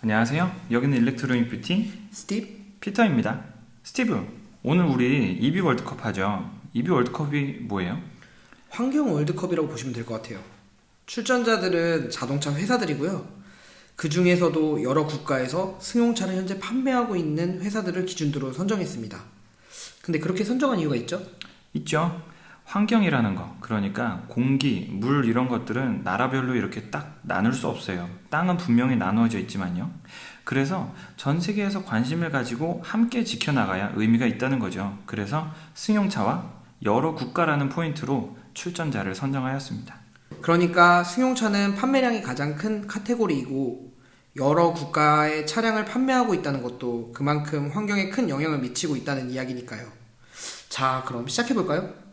안녕하세요. 여기는 일렉트로닉 뷰티 스티브? 피터입니다. 스티브, 오늘 우리 EB 월드컵 하죠. EB 월드컵이 뭐예요? 환경 월드컵이라고 보시면 될 것 같아요. 출전자들은 자동차 회사들이고요. 그 중에서도 여러 국가에서 승용차를 현재 판매하고 있는 회사들을 기준으로 선정했습니다. 근데 그렇게 선정한 이유가 있죠? 있죠. 환경이라는 거, 그러니까 공기, 물 이런 것들은 나라별로 이렇게 딱 나눌 수 없어요. 땅은 분명히 나누어져 있지만요. 그래서 전 세계에서 관심을 가지고 함께 지켜나가야 의미가 있다는 거죠. 그래서 승용차와 여러 국가라는 포인트로 출전자를 선정하였습니다. 그러니까 승용차는 판매량이 가장 큰 카테고리이고 여러 국가의 차량을 판매하고 있다는 것도 그만큼 환경에 큰 영향을 미치고 있다는 이야기니까요. 자, 그럼 시작해볼까요?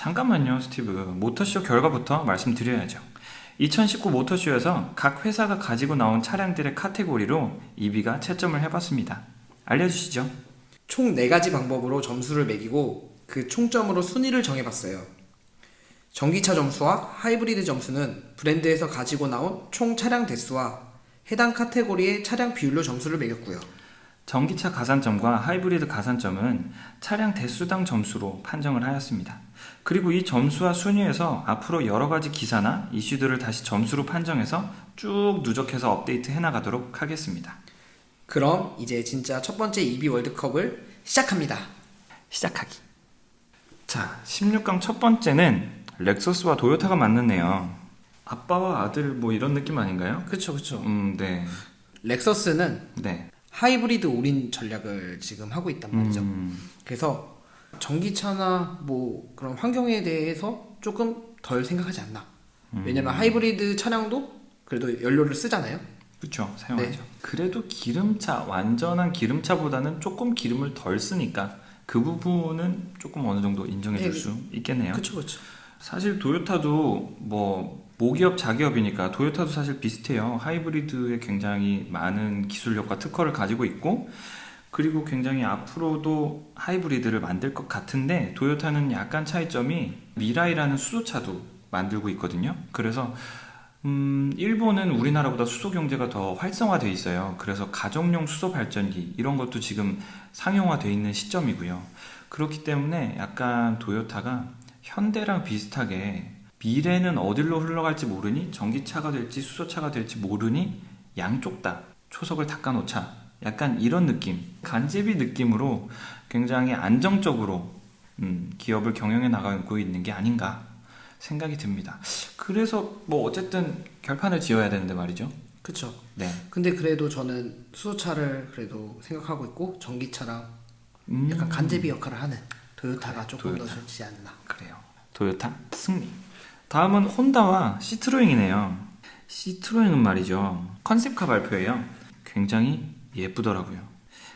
잠깐만요, 스티브. 모터쇼 결과부터 말씀드려야죠. 2019 모터쇼에서 각 회사가 가지고 나온 차량들의 카테고리로 EB가 채점을 해봤습니다. 알려주시죠. 총 4가지 방법으로 점수를 매기고 그 총점으로 순위를 정해봤어요. 전기차 점수와 하이브리드 점수는 브랜드에서 가지고 나온 총 차량 대수와 해당 카테고리의 차량 비율로 점수를 매겼고요. 전기차 가산점과 하이브리드 가산점은 차량 대수당 점수로 판정을 하였습니다. 그리고 이 점수와 순위에서 앞으로 여러 가지 기사나 이슈들을 다시 점수로 판정해서 쭉 누적해서 업데이트 해나가도록 하겠습니다. 그럼 이제 진짜 첫 번째 EB 월드컵을 시작합니다. 시작하기. 자, 16강 첫 번째는 렉서스와 도요타가 맞는네요. 아빠와 아들 뭐 이런 느낌 아닌가요? 그쵸, 그쵸. 음, 네. 렉서스는 네. 하이브리드 올인 전략을 지금 하고 있단 말이죠. 음, 그래서 전기차나 뭐 그런 환경에 대해서 조금 덜 생각하지 않나. 왜냐면 하이브리드 차량도 그래도 연료를 쓰잖아요. 그렇죠. 사용하죠. 네. 그래도 기름차 완전한 기름차보다는 조금 기름을 덜 쓰니까 그 부분은 조금 어느 정도 인정해 줄 네, 수 있겠네요. 그쵸, 그쵸. 사실 도요타도 뭐 모기업 자기업이니까 도요타도 사실 비슷해요. 하이브리드에 굉장히 많은 기술력과 특허를 가지고 있고 그리고 굉장히 앞으로도 하이브리드를 만들 것 같은데 도요타는 약간 차이점이 미라이라는 수소차도 만들고 있거든요. 그래서 음, 일본은 우리나라보다 수소 경제가 더 활성화돼 있어요. 그래서 가정용 수소 발전기 이런 것도 지금 상용화돼 있는 시점이고요. 그렇기 때문에 약간 도요타가 현대랑 비슷하게 미래는 어디로 흘러갈지 모르니 전기차가 될지 수소차가 될지 모르니 양쪽 다 초석을 닦아놓자. 약간 이런 느낌, 간제비 느낌으로 굉장히 안정적으로 음, 기업을 경영해 나가고 있는 게 아닌가 생각이 듭니다. 그래서 뭐 어쨌든 결판을 지어야 되는데 말이죠. 그쵸. 네. 근데 그래도 저는 수소차를 그래도 생각하고 있고 전기차랑 음, 약간 간제비 역할을 하는 도요타가 조금 도요타. 더 좋지 않나. 그래요. 도요타 승리. 다음은 혼다와 시트로잉이네요. 시트로잉은 말이죠. 컨셉카 발표예요. 굉장히 예쁘더라고요.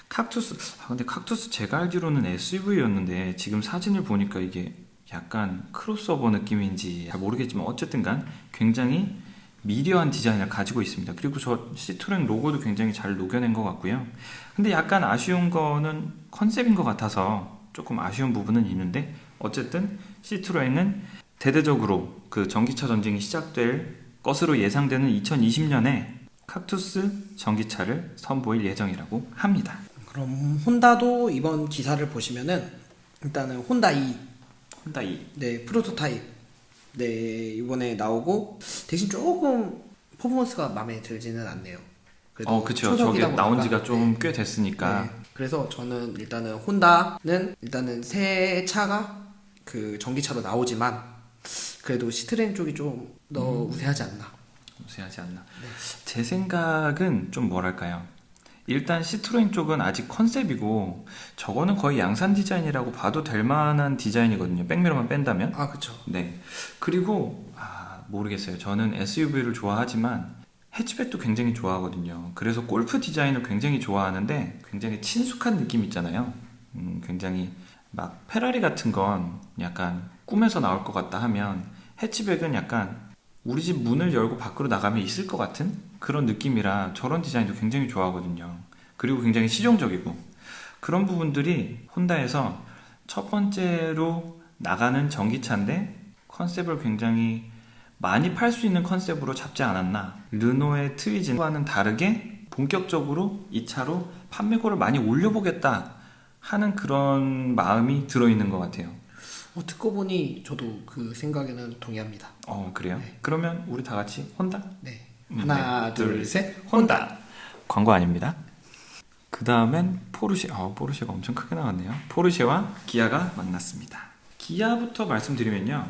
칵투스. 아 근데 칵투스 제가 알기로는 SUV였는데 지금 사진을 보니까 이게 약간 크로스오버 느낌인지 잘 모르겠지만 어쨌든간 굉장히 미려한 디자인을 가지고 있습니다. 그리고 저 시트로잉 로고도 굉장히 잘 녹여낸 것 같고요. 근데 약간 아쉬운 거는 컨셉인 것 같아서 조금 아쉬운 부분은 있는데 어쨌든 시트로잉은 대대적으로 그 전기차 전쟁이 시작될 것으로 예상되는 2020년에 칵투스 전기차를 선보일 예정이라고 합니다. 그럼 혼다도 이번 기사를 보시면은 일단은 혼다 2 혼다 이 네, 프로토타입. 네, 이번에 나오고 대신 조금 퍼포먼스가 마음에 들지는 않네요. 그래도 어, 그쵸. 저게 초석이다 나온 보니까. 지가 좀 네. 꽤 됐으니까. 네. 그래서 저는 일단은 혼다는 일단은 새 차가 그 전기차로 나오지만 그래도 시트렌 쪽이 좀더 음. 우세하지 않나. 우세하지 않나. 제 생각은 좀 뭐랄까요. 일단 시트로인 쪽은 아직 컨셉이고 저거는 거의 양산 디자인이라고 봐도 될 만한 디자인이거든요. 백미러만 뺀다면. 아, 그쵸. 네. 그리고 아, 모르겠어요. 저는 SUV를 좋아하지만 해치백도 굉장히 좋아하거든요. 그래서 골프 디자인을 굉장히 좋아하는데 굉장히 친숙한 느낌 있잖아요. 음, 굉장히 막 페라리 같은 건 약간 꿈에서 나올 것 같다 하면 해치백은 약간 우리 집 문을 열고 밖으로 나가면 있을 것 같은 그런 느낌이라 저런 디자인도 굉장히 좋아하거든요. 그리고 굉장히 실용적이고 그런 부분들이 혼다에서 첫 번째로 나가는 전기차인데 컨셉을 굉장히 많이 팔 수 있는 컨셉으로 잡지 않았나. 르노의 트위진과는 다르게 본격적으로 이 차로 판매고를 많이 올려보겠다 하는 그런 마음이 들어있는 것 같아요. 어, 듣고 보니 저도 그 생각에는 동의합니다. 어 그래요? 네. 그러면 우리 다 같이 혼다? 네. 음, 하나, 네. 둘, 셋. 혼다. 광고 아닙니다. 그 다음엔 포르쉐, 아 포르쉐가 엄청 크게 나왔네요. 포르쉐와 기아가 만났습니다. 기아부터 말씀드리면요.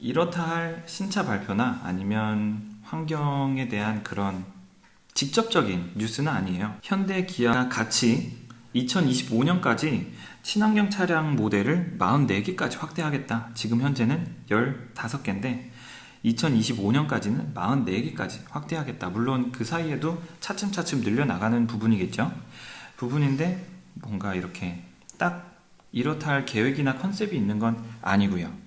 이렇다 할 신차 발표나 아니면 환경에 대한 그런 직접적인 뉴스는 아니에요. 현대 기아가 같이 2025년까지 친환경 차량 모델을 44개까지 확대하겠다. 지금 현재는 15개인데 2025년까지는 44개까지 확대하겠다. 물론 그 사이에도 차츰차츰 늘려나가는 부분이겠죠. 부분인데 뭔가 이렇게 딱 이렇다 할 계획이나 컨셉이 있는 건 아니고요.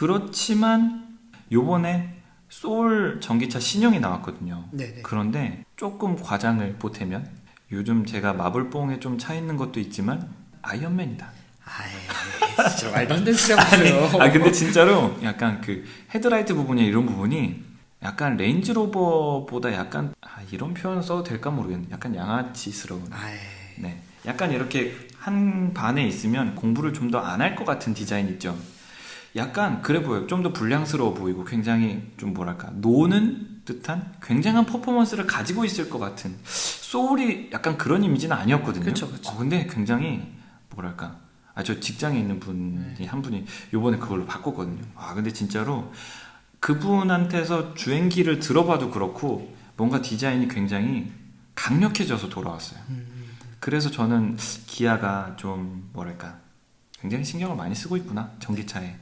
그렇지만 요번에 소울 전기차 신형이 나왔거든요. 네, 네. 그런데 조금 과장을 보태면 요즘 제가 마블뽕에 좀 차 있는 것도 있지만 아이언맨이다. 아이, 진짜 말도 안 되는 소리 하고. 아 근데 진짜로 약간 그 헤드라이트 부분이 이런 부분이 약간 레인지로버보다 약간 아, 이런 표현 써도 될까 모르겠네. 약간 양아치스러운. 아이, 네. 약간 이렇게 한 반에 있으면 공부를 좀 더 안 할 것 같은 디자인 있죠. 약간 그래 보여요. 좀 더 불량스러워 보이고 굉장히 좀 뭐랄까 노는 듯한 굉장한 퍼포먼스를 가지고 있을 것 같은 소울이 약간 그런 이미지는 아니었거든요. 그쵸, 그쵸. 어, 근데 굉장히 뭐랄까 아 저 직장에 있는 분이 네. 한 분이 요번에 그걸로 바꿨거든요. 아 근데 진짜로 그분한테서 주행기를 들어봐도 그렇고 뭔가 디자인이 굉장히 강력해져서 돌아왔어요. 그래서 저는 기아가 좀 뭐랄까 굉장히 신경을 많이 쓰고 있구나 전기차에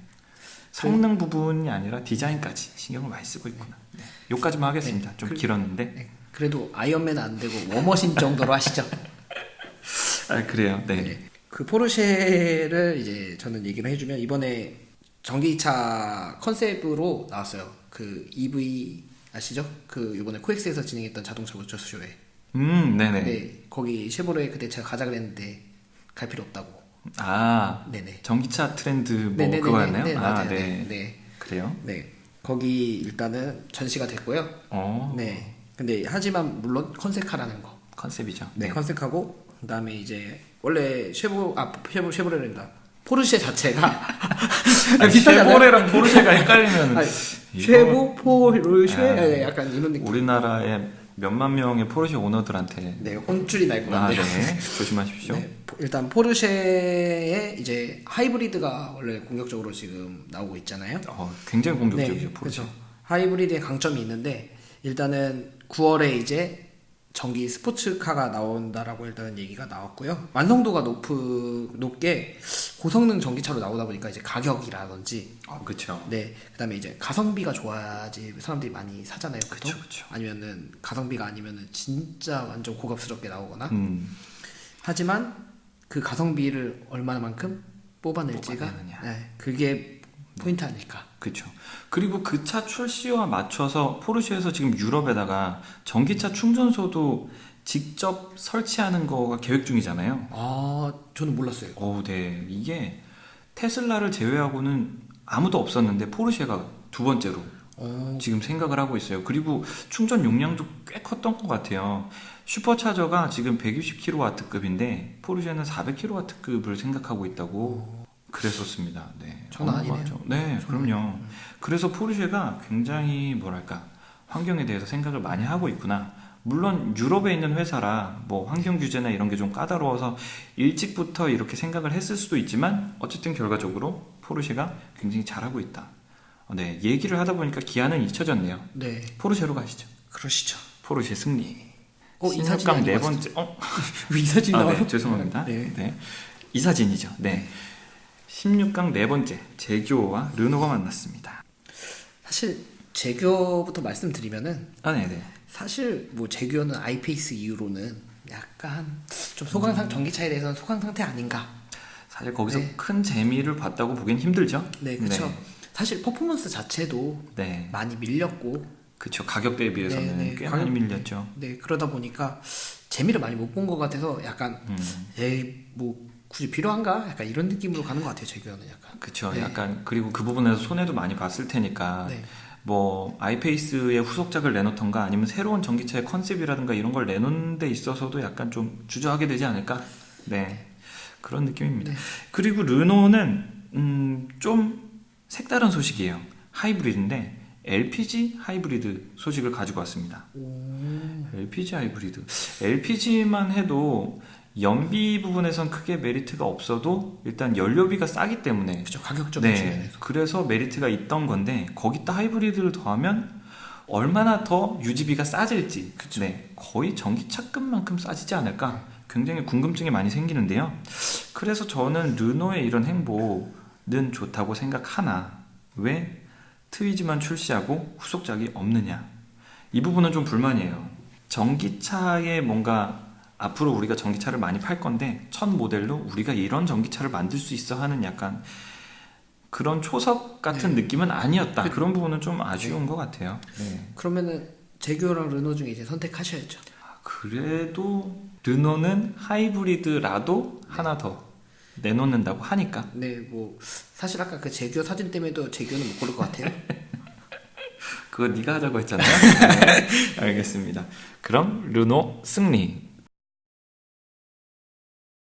성능 부분이 아니라 디자인까지 신경을 많이 쓰고 있구나. 네. 요까지만 하겠습니다. 네. 좀 그- 길었는데 네. 그래도 아이언맨 안 되고 워머신 정도로 하시죠. 아 그래요. 네. 네. 그 포르쉐를 이제 저는 얘기를 해주면 이번에 전기차 컨셉으로 나왔어요. 그 EV 아시죠? 그 이번에 코엑스에서 진행했던 자동차 모터쇼에. 음 네네. 네. 거기 쉐보레 그때 제가 가자 그랬는데 갈 필요 없다고. 아 네네. 전기차 트렌드 뭐. 그거였나요? 네, 아 맞아요. 네. 네. 네. 그래요. 네. 거기 일단은 전시가 됐고요. 어 네. 근데 하지만 물론 컨셉카라는 거. 컨셉이죠. 네, 컨셉하고 그다음에 이제 원래 쉐보 아 쉐보 쉐보레랜다. 포르쉐 자체가 비슷하잖아요. 쉐보레랑 포르쉐가 헷갈리면 아니, 쉐보 포르쉐 아. 네, 약간 이런 느낌. 우리나라의 몇만 명의 포르쉐 오너들한테 네, 혼쭐이 날 것 아, 같네요. 네. 조심하십시오. 네, 포- 일단 포르쉐의 이제 하이브리드가 원래 공격적으로 지금 나오고 있잖아요. 어, 굉장히 공격적이죠, 네, 포르쉐. 그렇죠. 하이브리드의 강점이 있는데 일단은 9월에 이제 전기 스포츠카가 나온다라고 일단 얘기가 나왔고요. 완성도가 높은 높게 고성능 전기차로 나오다 보니까 이제 가격이라든지 어, 그렇죠. 네 그다음에 이제 가성비가 좋아야지 사람들이 많이 사잖아요. 그쵸. 아니면은 가성비가 아니면은 진짜 완전 고급스럽게 나오거나 음, 하지만 그 가성비를 얼마만큼 뽑아낼지가 뽑아내느냐. 네, 그게 포인트 아닐까. 그렇죠. 그리고 그 차 출시와 맞춰서 포르쉐에서 지금 유럽에다가 전기차 충전소도 직접 설치하는 거가 계획 중이잖아요. 아 저는 몰랐어요. 오, 네. 이게 테슬라를 제외하고는 아무도 없었는데 포르쉐가 두 번째로 어, 지금 생각을 하고 있어요. 그리고 충전 용량도 꽤 컸던 것 같아요. 슈퍼차저가 지금 160kW급인데 포르쉐는 400kW급을 생각하고 있다고 그랬었습니다. 네. 장난 어, 아니네요. 맞죠. 네, 그럼요. 그래서 포르쉐가 굉장히 뭐랄까 환경에 대해서 생각을 많이 하고 있구나. 물론 유럽에 있는 회사라 뭐 환경 규제나 이런 게 좀 까다로워서 일찍부터 이렇게 생각을 했을 수도 있지만 어쨌든 결과적으로 포르쉐가 굉장히 잘하고 있다. 어, 네, 얘기를 하다 보니까 기아는 잊혀졌네요. 네 포르쉐로 가시죠. 그러시죠. 포르쉐 승리. 어, 이 16강 네 번째. 어, 이 사진 아, 나와요? 네, 죄송합니다. 네. 네. 이 사진이죠. 네. 16강 네 번째 제규어와 르노가 만났습니다. 사실 제규어부터 말씀드리면은 아, 네, 네. 사실 뭐 제규어는 아이페이스 이후로는 약간 좀 소강 상 전기차에 대해서는 소강 상태 아닌가. 사실 거기서 네. 큰 재미를 봤다고 보긴 힘들죠. 네 그렇죠. 사실 퍼포먼스 자체도 네. 많이 밀렸고 그렇죠. 가격대에 비해서는 네, 네. 꽤 많이 밀렸죠. 네 그러다 보니까 재미를 많이 못 본 것 같아서 약간 음. 에이 뭐 굳이 필요한가? 약간 이런 느낌으로 가는 것 같아요 제규어는 약간. 그렇죠. 네. 약간 그리고 그 부분에서 손해도 많이 봤을 테니까 네. 뭐 아이페이스의 후속작을 내놓던가 아니면 새로운 전기차의 컨셉이라든가 이런 걸 내놓는 데 있어서도 약간 좀 주저하게 되지 않을까? 네. 그런 느낌입니다. 그리고 르노는 음, 좀 색다른 소식이에요. 하이브리드인데 LPG 하이브리드 소식을 가지고 왔습니다. LPG 하이브리드. LPG만 해도 연비 부분에선 크게 메리트가 없어도 일단 연료비가 싸기 때문에. 그죠. 가격적인 네. 그래서 메리트가 있던 건데 거기다 하이브리드를 더하면 얼마나 더 유지비가 싸질지. 네, 거의 전기차급만큼 싸지지 않을까. 굉장히 궁금증이 많이 생기는데요. 그래서 저는 르노의 이런 행보는 좋다고 생각하나. 왜? 트위즈만 출시하고 후속작이 없느냐. 이 부분은 좀 불만이에요. 전기차에 뭔가 앞으로 우리가 전기차를 많이 팔 건데 첫 모델로 우리가 이런 전기차를 만들 수 있어 하는 약간 그런 초석 같은 느낌은 아니었다. 그 런 부분은 좀 아쉬운 것 같아요. 네. 그러면은 제규어랑 르노 중에 이제 선택하셔야죠. 그래도 르노는 하이브리드라도 하나 더 내놓는다고 하니까 네, 뭐 사실 아까 그 제규어 사진 때문에도 제규어는 못 고를 것 같아요. 그거 네가 하자고 했잖아요. 네, 알겠습니다. 그럼 르노 승리.